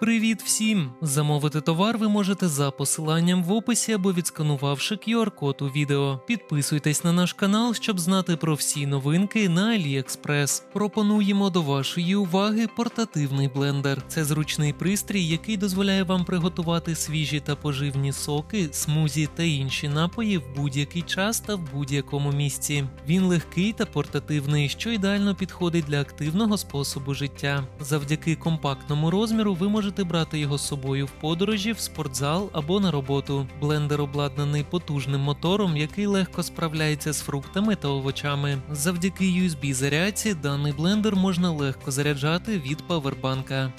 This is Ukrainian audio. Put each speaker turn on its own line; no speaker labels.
Привіт всім! Замовити товар ви можете за посиланням в описі або відсканувавши QR-код у відео. Підписуйтесь на наш канал, щоб знати про всі новинки на AliExpress. Пропонуємо до вашої уваги портативний блендер. Це зручний пристрій, який дозволяє вам приготувати свіжі та поживні соки, смузі та інші напої в будь-який час та в будь-якому місці. Він легкий та портативний, що ідеально підходить для активного способу життя. Завдяки компактному розміру ви можете брати його з собою в подорожі, в спортзал або на роботу. Блендер обладнаний потужним мотором, який легко справляється з фруктами та овочами. Завдяки USB зарядці даний блендер можна легко заряджати від павербанка.